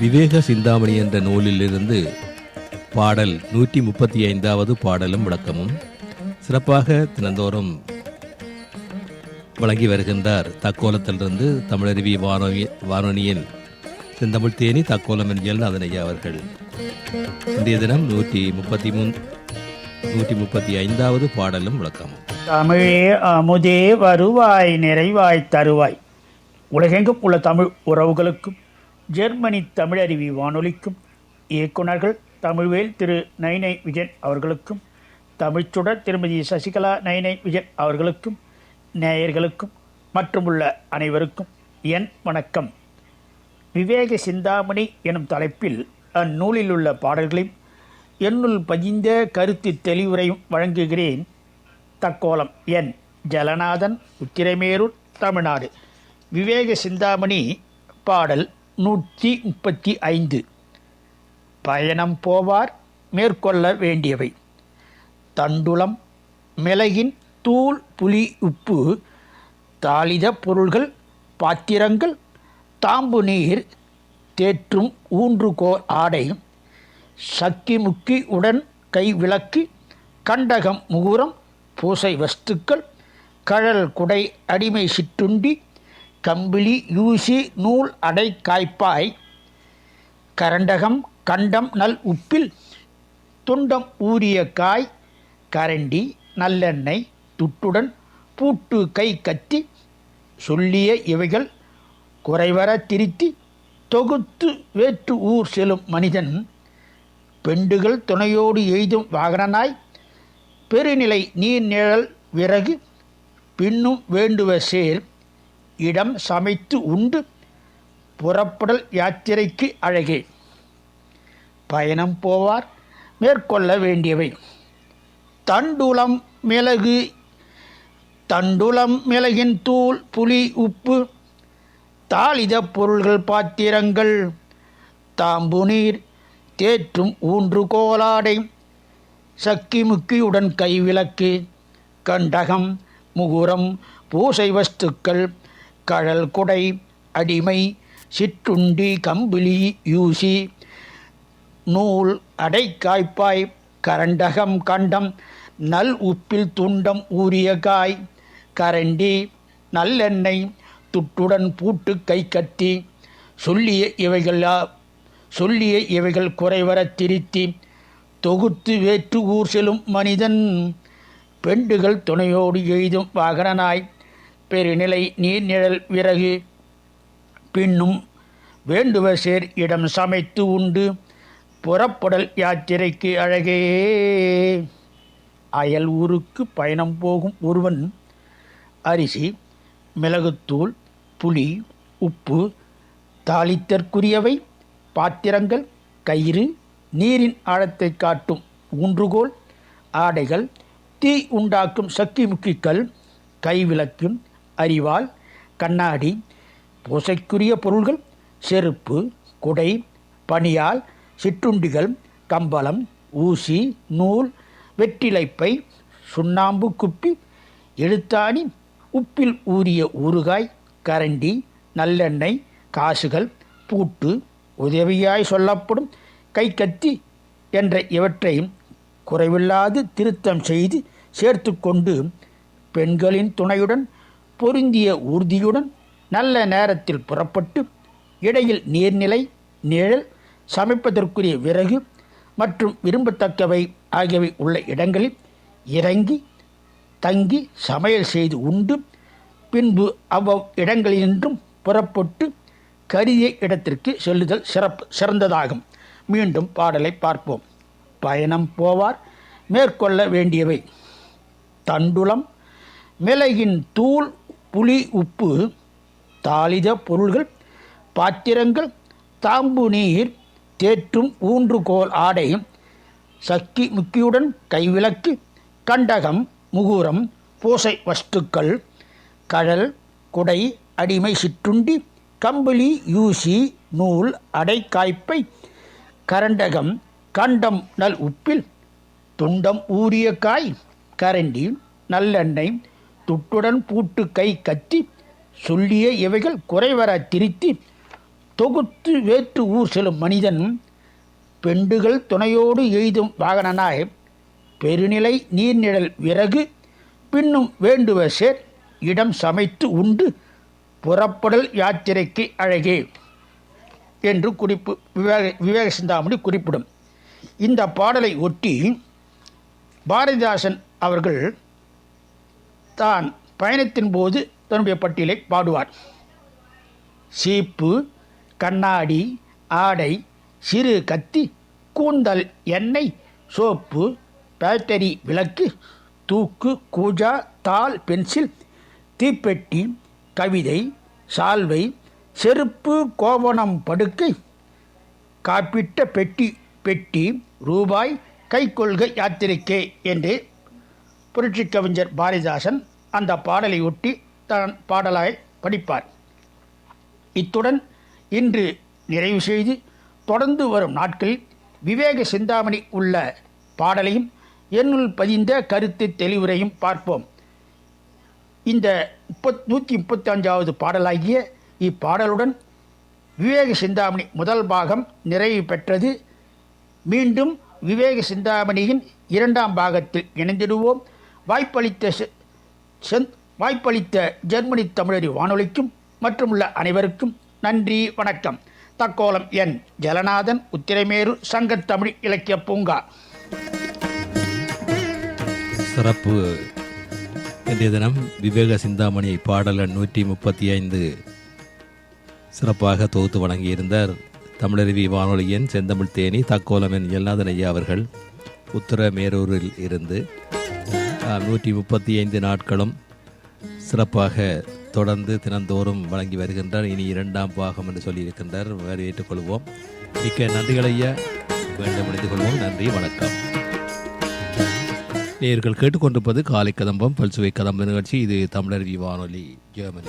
விவேக சிந்தாமணி என்ற நூலிலிருந்து பாடல் நூற்றி முப்பத்தி ஐந்தாவது பாடலும் விளக்கமும் சிறப்பாக தினந்தோறும் வழங்கி வருகின்றார். தக்கோலத்திலிருந்து தமிழருவி வானொலி வானொலியின் செந்தமிழ் தேனி தக்கோலம் என்கிற அதனையா அவர்கள். இன்றைய தினம் நூற்றி முப்பத்தி மூன் நூற்றி முப்பத்தி ஐந்தாவது பாடலும் விளக்கமும். தமிழே அமுதே வருவாய் நிறைவாய் தருவாய். உலகெங்கும் உள்ள தமிழ் உறவுகளுக்கும் ஜெர்மனி தமிழருவி வானொலிக்கும் இயக்குனர்கள் தமிழ்வேல் திரு நைனை விஜயன் அவர்களுக்கும் தமிழ்ச்சுடர் திருமதி சசிகலா நைனை விஜயன் அவர்களுக்கும் நேயர்களுக்கும் மற்றும் உள்ள அனைவருக்கும் என் வணக்கம். விவேக சிந்தாமணி எனும் தலைப்பில் அந்நூலில் உள்ள பாடல்களையும் என்னுள் பதிந்த கருத்து தெளிவுரையும் வழங்குகிறேன். தக்கோலம் என் ஜலநாதன் உத்திரமேரூர் தமிழ்நாடு. விவேக சிந்தாமணி பாடல் நூற்றி முப்பத்தி ஐந்து. பயணம் போவார் மேற்கொள்ள வேண்டியவை. தண்டுளம் மிளகின் தூள் புளி உப்பு தாளித பொருள்கள் பாத்திரங்கள் தாம்பு நீர் தேற்றும் ஊன்றுகோல் ஆடை சக்கி முக்கி உடன் கை விளக்கு கண்டகம் முகுரம் பூசை வஸ்துக்கள் கழல் குடை அடிமை சிற்றுண்டி கம்பிளி யூசி நூல் அடை காய்ப்பாய் கரண்டகம் கண்டம் நல் உப்பில் துண்டம் ஊறிய காய் கரண்டி நல்லெண்ணெய் துட்டுடன் பூட்டு கை கத்தி சொல்லிய இவைகள் குறைவர திருத்தி தொகுத்து வேற்று ஊர் செல்லும் மனிதன் பெண்டுகள் துணையோடு எய்தும் வாகனனாய் பெருநிலை நீர் நிழல் விறகு பின்னும் வேண்டுவ சேர் இடம் சமைத்து உண்டு. புறப்படல் யாத்திரைக்கு அழகே. பயணம் போவார் மேற்கொள்ள வேண்டியவை. தண்டுளம் மிளகு தண்டுளம் மிளகின் தூள் புளி உப்பு தாளித பொருள்கள் பாத்திரங்கள் தாம்பு நீர் தேற்றும் ஊன்று கோலாடை சக்கி முக்கியுடன் கைவிளக்கு கண்டகம் முகுரம் பூசை வஸ்துக்கள் கழல் குடை அடிமை சிற்றுண்டி கம்பிளி யூசி நூல் அடைக்காய்ப்பாய் கரண்டகம் கண்டம் நல் உப்பில் துண்டம் ஊறிய காய் கரண்டி நல்லெண்ணெய் துட்டுடன் பூட்டு கை கட்டி சொல்லிய இவைகளா சொல்லிய இவைகள் குறைவரத் திருத்தி தொகுத்து வேற்று ஊர் செல்லும் மனிதன் பெண்டுகள் துணையோடு எய்தும் வாகனனாய் பெருநிலை நீர்நிழல் விறகு. பின்னும் வேண்டுவ சேர் இடம் சமைத்து உண்டு. புறப்படல் யாத்திரைக்கு அழகே. அயல் ஊருக்கு பயணம் போகும் ஒருவன். அரிசி மிளகுத்தூள் புளி உப்பு தாளித்தற்குரியவை பாத்திரங்கள் கயிறு நீரின் ஆழத்தை காட்டும் ஊன்றுகோல் ஆடைகள் தீ உண்டாக்கும் சக்தி முக்கிக்கல் கைவிளக்கு அரிவாள் கண்ணாடி பூசைக்குரிய பொருள்கள் செருப்பு குடை பனியால் சிற்றுண்டிகள் கம்பளம் ஊசி நூல் வெற்றிலைப்பை சுண்ணாம்பு குப்பி எழுத்தாணி உப்பில் ஊறிய ஊறுகாய் கரண்டி நல்லெண்ணெய் காசுகள் பூட்டு உதவியாய் சொல்லப்படும் கைக்கத்தி என்ற இவற்றையும் குறைவில்லாது திருத்தம் செய்து சேர்த்து கொண்டு பெண்களின் துணையுடன் பொருந்திய ஊர்தியுடன் நல்ல நேரத்தில் புறப்பட்டு இடையில் நீர்நிலை நிழல் சமைப்பதற்குரிய விறகு மற்றும் விரும்பத்தக்கவை ஆகியவை உள்ள இடங்களில் இறங்கி தங்கி சமையல் செய்து உண்டு. பின்பு அவ்வவ் இடங்களினின்றும் புறப்பட்டு கரிய இடத்திற்கு செல்லுதல் சிறப்பு சிறந்ததாகும். மீண்டும் பாடலை பார்ப்போம். பயணம் போவார் மேற்கொள்ள வேண்டியவை. தண்டுளம் மிளகின் தூள் புளி உப்பு தாளித பொருள்கள் பாத்திரங்கள் தாம்பு நீர் தேற்றும் ஊன்றுகோல் ஆடை சக்கி முக்கியுடன் கைவிளக்கு கண்டகம் முகூரம் பூசை வஸ்துக்கள் கழல் குடை அடிமை சிற்றுண்டி கம்பளி யூசி நூல் அடைக்காய்ப்பை கரண்டகம் கண்டம் நல் உப்பில் துண்டம் ஊறிய காய் கரண்டி நல்லெண்ணெய் துட்டுடன் பூட்டு கை கத்தி சொல்லிய இவைகள் குறைவர திருத்தி தொகுத்து வேற்று ஊர் செல்லும் மனிதன் பெண்டுகள் துணையோடு எய்தும் வாகனனாய் பெருநிலை நீர்நிழல் விறகு பின்னும் வேண்டுவ சேர் இடம் சமைத்து உண்டு புறப்படல் யாத்திரைக்கு அழகே என்று குறிப்பு விவேக விவேக சிந்தாமணி குறிப்பிடும். இந்த பாடலை ஒட்டி பாரதிதாசன் அவர்கள் தான் பயணத்தின் போது தன்னுடைய பட்டியலை பாடுவார். சீப்பு கண்ணாடி ஆடை சிறு கத்தி கூந்தல் எண்ணெய் சோப்பு பேட்டரி விளக்கு தூக்கு கூஜா தாள் பென்சில் தீப்பெட்டி கவிதை சால்வை செருப்பு கோவணம் படுக்கை காப்பிட்ட பெட்டி பெட்டி ரூபாய் கைக்கொள்கை யாத்திரைக்கே என்று புரட்சி கவிஞர் பாரதிதாசன் அந்த பாடலை ஒட்டி தான் பாடலாய் படிப்பார். இத்துடன் இன்று நிறைவு செய்து தொடர்ந்து வரும் நாட்களில் விவேக சிந்தாமணி உள்ள பாடலையும் என்னுள் பதிந்த கருத்து தெளிவுரையும் பார்ப்போம். இந்த முப்பத் நூற்றி முப்பத்தி அஞ்சாவது பாடலாகிய இப்பாடலுடன் விவேக சிந்தாமணி முதல் பாகம் நிறைவு பெற்றது. மீண்டும் விவேக சிந்தாமணியின் இரண்டாம் பாகத்தில் இணைந்திடுவோம். வாய்ப்பளித்த செ- செந் வாய்ப்பளித்த ஜெர்மனி தமிழறி வானொலிக்கும் மற்றும் உள்ள அனைவருக்கும் நன்றி வணக்கம். தக்கோலம் என். ஜலநாதன் உத்திரமேரு சங்கத்தமிழ் இலக்கிய பூங்கா. சிறப்பு. இன்றைய தினம் விவேக சிந்தாமணி பாடலன் நூற்றி முப்பத்தி ஐந்து சிறப்பாக தொகுத்து வழங்கியிருந்தார் தமிழருவி வானொலியின் செந்தமிழ் தேனி தக்கோலம் என் ஜெல்நாதன் ஐயா அவர்கள் உத்தரமேரூரில் இருந்து. நூற்றி முப்பத்தி ஐந்து நாட்களும் சிறப்பாக தொடர்ந்து தினந்தோறும் வழங்கி வருகின்றார் இனி இரண்டாம் பாகம் என்று சொல்லியிருக்கின்றார். வரவேற்றுக் கொள்வோம். மிக்க நன்றிகள் ஐயா. வேண்டும் அணிந்து கொள்வோம். நன்றி வணக்கம். நேர்கள் கேட்டுக்கொண்டிருப்பது காலை கதம்பம் பல்சுவை கதம்ப நிகழ்ச்சி. இது தமிழர் வானொலி ஜெர்மனி.